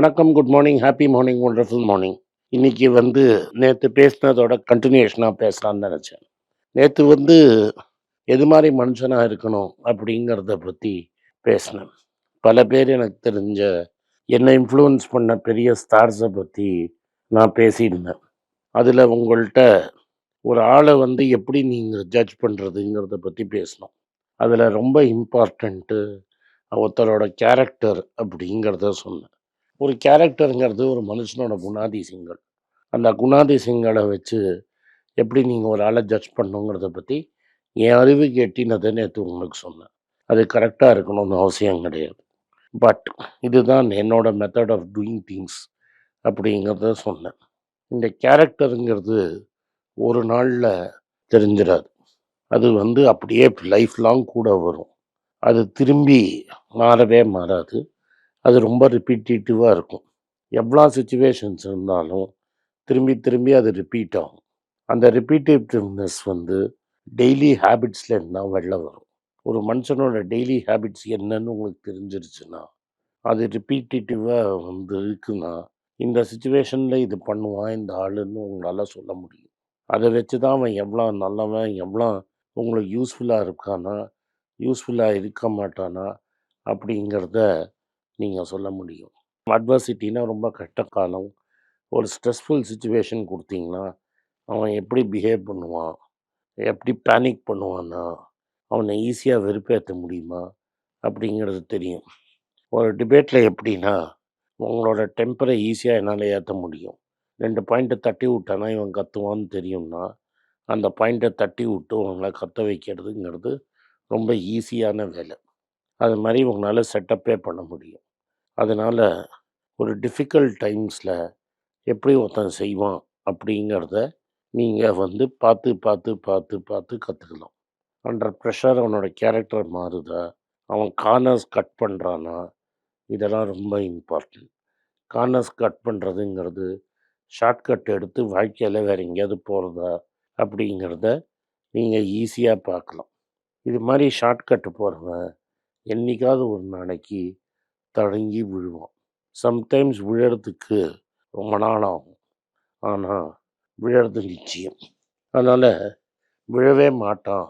வணக்கம் good morning happy morning wonderful morning இன்னைக்கு வந்து நேற்று பேசினதோட கண்டினியூஷனாக பேசலாம்னு நினச்சேன். நேற்று வந்து எது மாதிரி மனுஷனாக இருக்கணும் அப்படிங்கிறத பற்றி பேசினேன். பல பேர் எனக்கு தெரிஞ்ச என்னை இன்ஃப்ளூயன்ஸ் பண்ண பெரிய ஸ்டார்ஸை பற்றி நான் பேசியிருந்தேன். அதில் உங்கள்கிட்ட ஒரு ஆளை வந்து எப்படி நீங்கள் ஜட்ஜ் பண்ணுறதுங்கிறத பற்றி பேசணும் அதில் ரொம்ப இம்பார்ட்டண்ட்டு ஒருத்தரோட கேரக்டர் அப்படிங்கிறத சொன்னேன். ஒரு கேரக்டருங்கிறது ஒரு மனுஷனோட குணாதிசயங்கள். அந்த குணாதிசயங்களை வச்சு எப்படி நீங்கள் ஒரு ஆளை ஜட்ஜ் பண்ணுங்கிறத பற்றி என் அறிவுக்கு எட்டினதை நேற்று உங்களுக்கு சொன்னேன். அது கரெக்டாக இருக்கணும்னு அவசியம் கிடையாது. பட் இதுதான் என்னோட மெத்தட் ஆஃப் டூயிங் திங்ஸ் அப்படிங்கிறத சொன்னேன். இந்த கேரக்டருங்கிறது ஒரு நாளில் தெரிஞ்சிடாது. அது வந்து அப்படியே லைஃப் லாங் கூட வரும். அது திரும்பி மாறவே மாறாது. அது ரொம்ப ரிப்பீட்டேட்டிவாக இருக்கும். எவ்வளோ சுச்சுவேஷன்ஸ் இருந்தாலும் திரும்பி திரும்பி அது ரிப்பீட் ஆகும். அந்த ரிப்பீட்டேட்டிவ்னஸ் வந்து டெய்லி ஹேபிட்ஸில் இருந்தால் வெளில வரும். ஒரு மனுஷனோட டெய்லி ஹேபிட்ஸ் என்னன்னு உங்களுக்கு தெரிஞ்சிருச்சுன்னா அது ரிப்பீட்டேட்டிவாக வந்து இருக்குன்னா இந்த சுச்சுவேஷனில் இது பண்ணுவான் இந்த ஆளுன்னு உங்களால் சொல்ல முடியும். அதை வச்சு தான் அவன் எவ்வளோ நல்லவன் எவ்வளோ உங்களுக்கு யூஸ்ஃபுல்லாக இருக்கானா யூஸ்ஃபுல்லாக இருக்க மாட்டானா அப்படிங்கிறத நீங்கள் சொல்ல முடியும். அட்வர்சிட்டினா ரொம்ப கஷ்ட காலம். ஒரு ஸ்ட்ரெஸ்ஃபுல் சுச்சுவேஷன் கொடுத்தீங்கன்னா அவன் எப்படி பிஹேவ் பண்ணுவான்? எப்படி பேனிக் பண்ணுவான்னா அவனை ஈஸியாக வெறுப்பேற்ற முடியுமா? அப்படிங்கிறது தெரியும். ஒரு டிபேட்டில் எப்படின்னா உங்களோட டெம்பரை ஈஸியாக என்னால் ஏற்ற முடியும். ரெண்டு பாயிண்ட்டை தட்டி விட்டானா இவன் கத்துவான்னு தெரியும்னா அந்த பாயிண்ட்டை தட்டி விட்டு உங்களை கத்த வைக்கிறதுங்கிறது ரொம்ப ஈஸியான வேலை. அது மாதிரி உங்களால் செட்டப்பே பண்ண முடியும். அதனால் ஒரு டிஃபிகல்ட் டைம்ஸில் எப்படி ஒருத்தன் செய்வான் அப்படிங்கிறத நீங்கள் வந்து பார்த்து பார்த்து பார்த்து பார்த்து கற்றுக்கலாம் அண்டர் ப்ரெஷர் அவனோட கேரக்டர் மாறுதா? அவன் கார்னர்ஸ் கட் பண்ணுறானா இதெல்லாம் ரொம்ப இம்பார்ட்டன்ட் கார்னர்ஸ் கட் பண்ணுறதுங்கிறது ஷார்ட்கட் எடுத்து வாழ்க்கையில் வேறு எங்கேயாவது போகிறதா அப்படிங்கிறத நீங்கள் ஈஸியாக பார்க்கலாம். இது மாதிரி ஷார்ட்கட் போகிறவன் என்னைக்காவது ஒரு நாளைக்கு தடங்கி விழுவோம். சம்டைம்ஸ் விழறதுக்கு ரொம்ப நாள் ஆகும் ஆனால் விழறது நிச்சயம். அதனால் விழவே மாட்டான்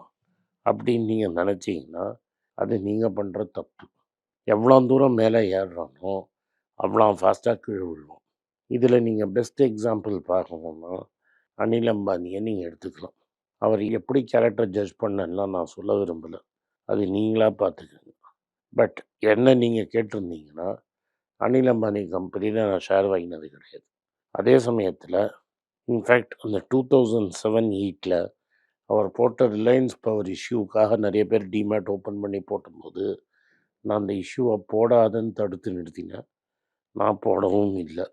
அப்படின்னு நீங்கள் நினச்சிங்கன்னா அது நீங்கள் பண்ணுற தப்பு. எவ்வளோ தூரம் மேலே ஏறுறானோ அவ்வளோ ஃபாஸ்ட்டாக கீழே விழுவோம். இதில் நீங்கள் பெஸ்ட் எக்ஸாம்பிள் பார்க்கணுன்னா அனில் அம்பானியை நீங்கள் எடுத்துக்கலாம். அவர் எப்படி கேரக்டர் ஜட்ஜ் பண்ணலாம் நான் சொல்ல விரும்பலை. அது நீங்களாக பார்த்துக்கோங்க. பட் என்ன நீங்கள் கேட்டிருந்தீங்கன்னா அனில் அம்பானி கம்பெனியில் நான் ஷேர் வாங்கினது கிடையாது. அதே சமயத்தில் இன்ஃபேக்ட் அந்த டூ தௌசண்ட் செவன் எயிட்டில் அவர் போட்ட ரிலையன்ஸ் பவர் இஷ்யூக்காக நிறைய பேர் டிமேட் ஓப்பன் பண்ணி போட்டும்போது நான் அந்த இஷ்யூவை போடாதன்னு தடுத்து நிறுத்தினேன். நான் போடவும் இல்லை.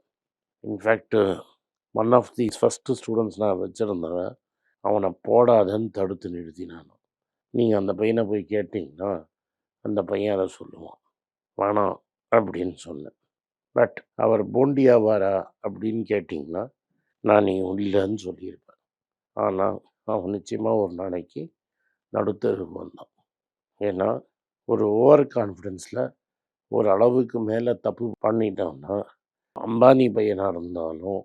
In fact one of the first students நான் வச்சுருந்தவன் அவனை போடாதன்னு தடுத்து நிறுத்தினான். நீங்கள் அந்த பையனை போய் கேட்டிங்கன்னா அந்த பையன் அதை சொல்லுவான். வேணாம் அப்படின்னு சொன்னேன். பட் அவர் போண்டியாவாரா அப்படின்னு கேட்டிங்கன்னா நான் நீ இல்லைன்னு சொல்லியிருப்பேன். ஆனால் அவன் நிச்சயமாக ஒரு நாளைக்கு நடுத்தருக்கு வந்தான். ஏன்னா ஒரு ஓவர் கான்ஃபிடென்ஸில் ஒரு அளவுக்கு மேலே தப்பு பண்ணிட்டோம்னா அம்பானி பையனாக இருந்தாலும்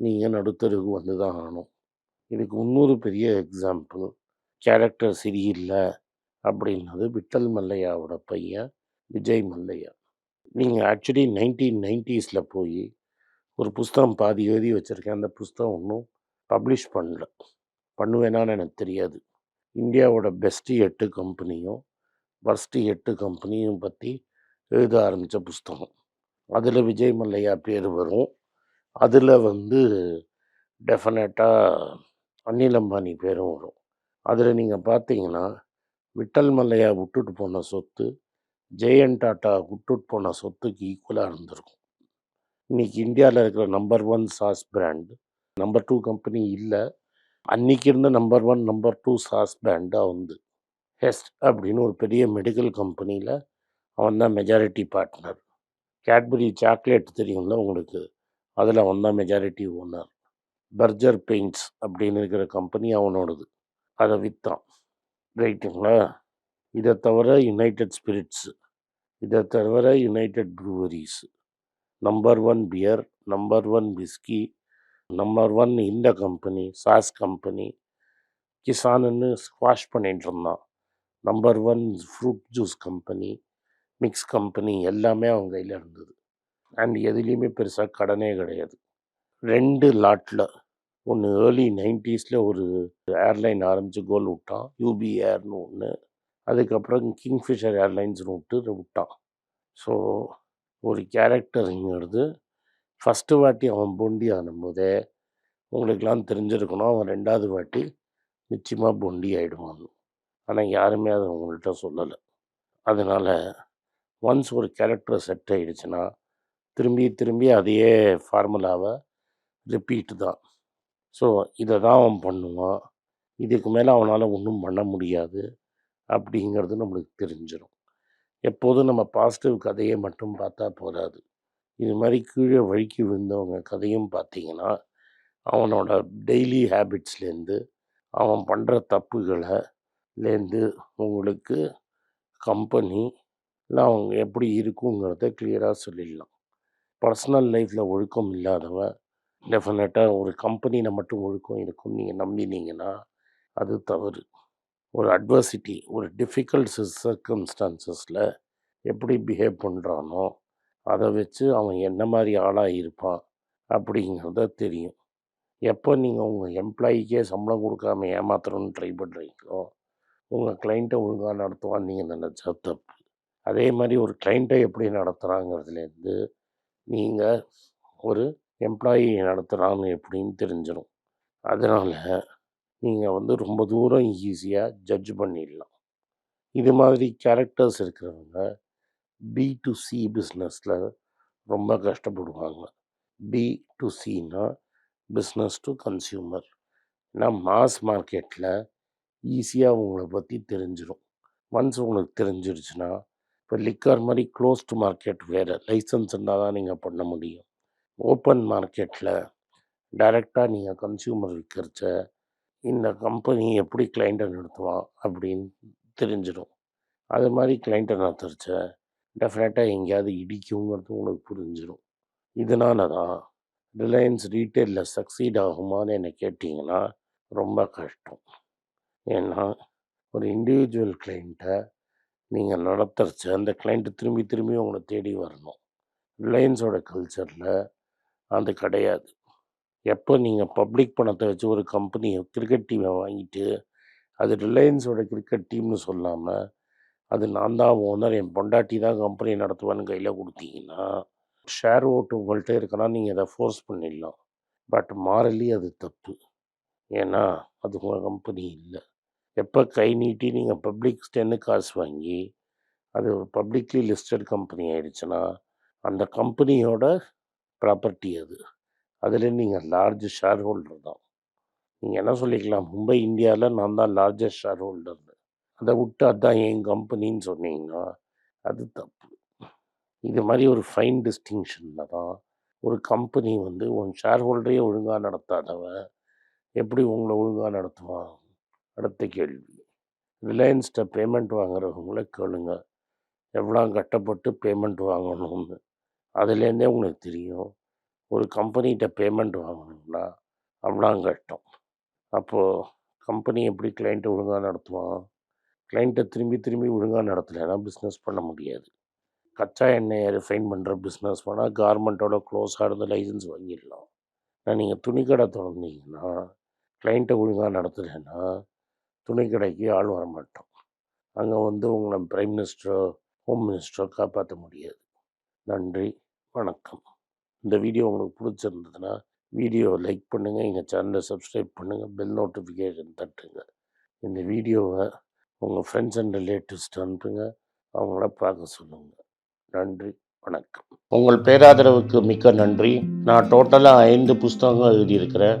நீங்கள் நடுத்தருக்கு வந்து தான் ஆகணும்? இதுக்கு இன்னொரு பெரிய எக்ஸாம்பிள் கேரக்டர் சரியில்லை. அப்படின்னது விட்டல் மல்லையாவோட பையன் விஜய் மல்லையா. நீங்கள் ஆக்சுவலி நைன்டீன் நைன்ட்டீஸில் போய் ஒரு புஸ்தகம் பாதி எழுதி வச்சுருக்கேன். அந்த புஸ்தகம் ஒன்றும் பப்ளிஷ் பண்ணல. பண்ணுவேனான்னு எனக்கு தெரியாது. இந்தியாவோட பெஸ்ட்டு எட்டு கம்பெனியும் ஃபர்ஸ்ட்டு எட்டு கம்பெனியும் பற்றி எழுத ஆரம்பித்த புஸ்தகம். அதில் விஜய் மல்லையா பேர் வரும். அதில் வந்து டெஃபினட்டாக அனில் அம்பானி பேரும் வரும். அதில் நீங்கள் பார்த்தீங்கன்னா விட்டல் மல்லையா விட்டுட்டு போன சொத்து ஜெயன் டாட்டா விட்டுட்டு போன சொத்துக்கு ஈக்குவலாக இருந்திருக்கும். இன்றைக்கி இந்தியாவில் இருக்கிற number one sauce brand number two company இல்லை. அன்றைக்கி இருந்த number one number two sauce பிராண்டாக வந்து ஹெஸ்ட் அப்படின்னு ஒரு பெரிய மெடிக்கல் கம்பெனியில் அவன் தான் மெஜாரிட்டி பார்ட்னர் கேட்பரி சாக்லேட் தெரியும்ல உங்களுக்கு? அதில் அவன் தான் மெஜாரிட்டி ஓனர் பர்ஜர் பெயிண்ட்ஸ் அப்படின்னு இருக்கிற கம்பெனி அவனோடது. அதை விற்றான் ரைட்டுங்களா? இதை தவிர யுனைடெட் ஸ்பிரிட்ஸு இதை தவிர United Breweries number one beer number one whisky number one இந்த கம்பெனி சாஸ் கம்பெனி கிசானுன்னு ஸ்குவாஷ் பண்ணிகிட்டு இருந்தான். Number one fruit juice company mix company எல்லாமே அவங்க கையில் இருந்தது. அண்ட் எதுலேயுமே பெருசாக கடனே கிடையாது. ரெண்டு லாட்டில் ஒன்று ஏர்லி நைன்டிஸில் ஒரு ஏர்லைன் ஆரம்பித்து கோல் விட்டான். யூபி ஏர்னு ஒன்று அதுக்கப்புறம் கிங்ஃபிஷர் ஏர்லைன்ஸ்னு விட்டு விட்டான். ஸோ ஒரு கேரக்டருங்கிறது ஃபஸ்ட்டு வாட்டி அவன் பொண்டி ஆனும்போதே உங்களுக்கெல்லாம் தெரிஞ்சிருக்கணும் அவன் ரெண்டாவது வாட்டி நிச்சயமாக பொண்டி ஆகிடுவான் ஆனால் யாருமே அதை உங்கள்கிட்ட சொல்லலை. அதனால் ஒன்ஸ் ஒரு கேரக்டர் செட் ஆகிடுச்சுன்னா திரும்பி திரும்பி அதையே ஃபார்முலாவை ரிப்பீட்டு தான். ஸோ இதை தான் அவன் பண்ணுவான். இதுக்கு மேலே அவனால் ஒன்றும் பண்ண முடியாது அப்படிங்கிறது நம்மளுக்கு தெரிஞ்சிடும் எப்போதும் நம்ம பாசிட்டிவ் கதையை மட்டும் பார்த்தா போதாது. இது மாதிரி கீழே வழுக்கி விழுந்தவங்க கதையும் பார்த்தீங்கன்னா அவனோட டெய்லி ஹேபிட்ஸ்லேருந்து அவன் பண்ணுற தப்புகளைலேருந்து உங்களுக்கு கம்பெனி இல்லை அவங்க எப்படி இருக்குங்கிறத கிளியராக சொல்லிடலாம். பர்சனல் லைஃப்பில் ஒழுக்கம் இல்லாதவன் டெஃபினட்டாக ஒரு கம்பெனியில் மட்டும் ஒழுக்கம் இருக்கும். நீங்கள் நம்பினீங்கன்னா அது தவறு. ஒரு அட்வர்சிட்டி ஒரு டிஃபிகல்ட் சர்க்கம்ஸ்டான்சஸில் எப்படி பிஹேவ் பண்ணுறானோ அதை வச்சு அவன் என்ன மாதிரி ஆளாக இருப்பான் அப்படிங்கிறத தெரியும். எப்போ நீங்கள் உங்கள் எம்ப்ளாயிக்கே சம்பளம் கொடுக்காம ஏமாத்தணும்னு ட்ரை பண்ணுறீங்களோ உங்கள் கிளைண்ட்டை ஒழுங்காக நடத்துவான்னு நீங்கள் நினச்சா தப்பு. அதே மாதிரி ஒரு கிளைண்ட்டை எப்படி நடத்துகிறாங்கிறதுலேருந்து நீங்கள் ஒரு எம்ப்ளாயி நடத்துகிறான்னு எப்படின்னு தெரிஞ்சிடும் அதனால் நீங்கள் வந்து ரொம்ப தூரம் ஈஸியாக ஜட்ஜ் பண்ணிடலாம். இது மாதிரி கேரக்டர்ஸ் இருக்கிறவங்க பி டு சி பிஸ்னஸில் ரொம்ப கஷ்டப்படுவாங்க. பி டு சின்னா பிஸ்னஸ் டு கன்சியூமர் ஏன்னா மாஸ் மார்க்கெட்டில் ஈஸியாக உங்களை பற்றி தெரிஞ்சிடும் ஒன்ஸ் உங்களுக்கு தெரிஞ்சிருச்சுன்னா இப்போ லிக்கர் மாதிரி க்ளோஸ்டு மார்க்கெட் வேறு லைசன்ஸ் இருந்தால் தான் நீங்கள் பண்ண முடியும். ஓப்பன் மார்க்கெட்டில் டைரெக்டாக நீங்கள் கன்சியூமர் விற்கிறச்ச இந்த கம்பெனி எப்படி கிளைண்ட்டை நடத்துவான் அப்படின்னு தெரிஞ்சிடும். அது மாதிரி கிளைண்ட்டை நடத்துறச்ச டெஃபினட்டாக எங்கேயாவது இடிக்குங்கிறது உங்களுக்கு புரிஞ்சிடும் இதனால தான் ரிலையன்ஸ் ரீட்டெயிலில் சக்சீட் ஆகுமான்னு என்னை கேட்டிங்கன்னா ரொம்ப கஷ்டம். ஏன்னா ஒரு இண்டிவிஜுவல் கிளைண்ட்டை நீங்கள் நடத்துறச்ச அந்த கிளைண்ட்டு திரும்பி திரும்பி உங்களை தேடி வரணும். ரிலையன்ஸோட கல்ச்சரில் அது கிடையாது. எப்போ நீங்கள் பப்ளிக் பணத்தை வச்சு ஒரு கம்பெனி கிரிக்கெட் டீமை வாங்கிட்டு அது ரிலையன்ஸோட கிரிக்கெட் டீம்னு சொல்லாமல் அது நான் தான் ஓனர் என் பொண்டாட்டி தான் கம்பெனி நடத்துவான்னு கையில் கொடுத்தீங்கன்னா ஷேர் ஓட்டு உங்கள்கிட்ட இருக்கனா நீங்கள் அதை ஃபோர்ஸ் பண்ணிடலாம். பட் மாறலி அது தப்பு. ஏன்னா அது உங்கள் கம்பெனி இல்லை. எப்போ கை நீட்டி நீங்கள் பப்ளிக் ஸ்டென்னு காசு வாங்கி அது ஒரு பப்ளிக்லி லிஸ்டட் கம்பெனி ஆயிடுச்சுன்னா அந்த கம்பெனியோட ப்ராப்பர்ட்டி அது. அதில் நீங்கள் லார்ஜ் ஷேர் ஹோல்டர் தான். நீங்கள் என்ன சொல்லிக்கலாம்? மும்பை இந்தியாவில் நான் தான் லார்ஜஸ்ட் ஷேர் ஹோல்டர் அதை விட்டு அதான் என் கம்பெனின்னு சொன்னீங்கன்னா அது தப்பு. இது மாதிரி ஒரு ஃபைன் டிஸ்டிங்ஷனில் தான் ஒரு கம்பெனி வந்து உன் ஷேர் ஹோல்டரையே ஒழுங்காக நடத்தாதவன் எப்படி உங்களை ஒழுங்காக நடத்துவான் அடுத்த கேள்வி. ரிலையன்ஸ்கிட்ட பேமெண்ட் வாங்குறவங்கள கேளுங்க. எவ்வளோ கட்டப்பட்டு பேமெண்ட் வாங்கணும்னு. அதுலேருந்தே உங்களுக்கு தெரியும். ஒரு கம்பெனிகிட்ட பேமெண்ட் வாங்கணும்னா அவ்வளோ கஷ்டம். அப்போது கம்பெனி எப்படி கிளைண்ட்டை ஒழுங்காக நடத்துவான்? கிளைண்ட்டை திரும்பி திரும்பி ஒழுங்காக நடத்தலைன்னா பிஸ்னஸ் பண்ண முடியாது. கச்சா எண்ணெயை ரிஃபைன் பண்ணுற பிஸ்னஸ் பண்ணால் கார்மெண்ட்டோட க்ளோஸாக இருந்து லைசன்ஸ் வாங்கிடலாம். ஆனால் நீங்கள் துணிக்கடை திறந்தீங்கன்னா கிளைண்ட்டை ஒழுங்காக நடத்தலைன்னா துணிக்கடைக்கு ஆள் வர மாட்டோம் அங்கே வந்து உங்களை பிரைம் மினிஸ்டரோ ஹோம் மினிஸ்டரோ காப்பாற்ற முடியாது. நன்றி. வணக்கம். இந்த வீடியோ உங்களுக்கு பிடிச்சிருந்ததுன்னா வீடியோவை லைக் பண்ணுங்கள் எங்கள் சேனலை சப்ஸ்கிரைப் பண்ணுங்கள் பெல் நோட்டிஃபிகேஷன் தட்டுங்க. இந்த வீடியோவை உங்கள் ஃப்ரெண்ட்ஸ் அண்ட் ரிலேட்டிவ்ஸ்ட்டு அனுப்புங்க அவங்கள பார்க்க சொல்லுங்கள் நன்றி வணக்கம். உங்கள் பேராதரவுக்கு மிக்க நன்றி. நான் டோட்டலாக ஐந்து புஸ்தகங்கள் எழுதியிருக்கிறேன்.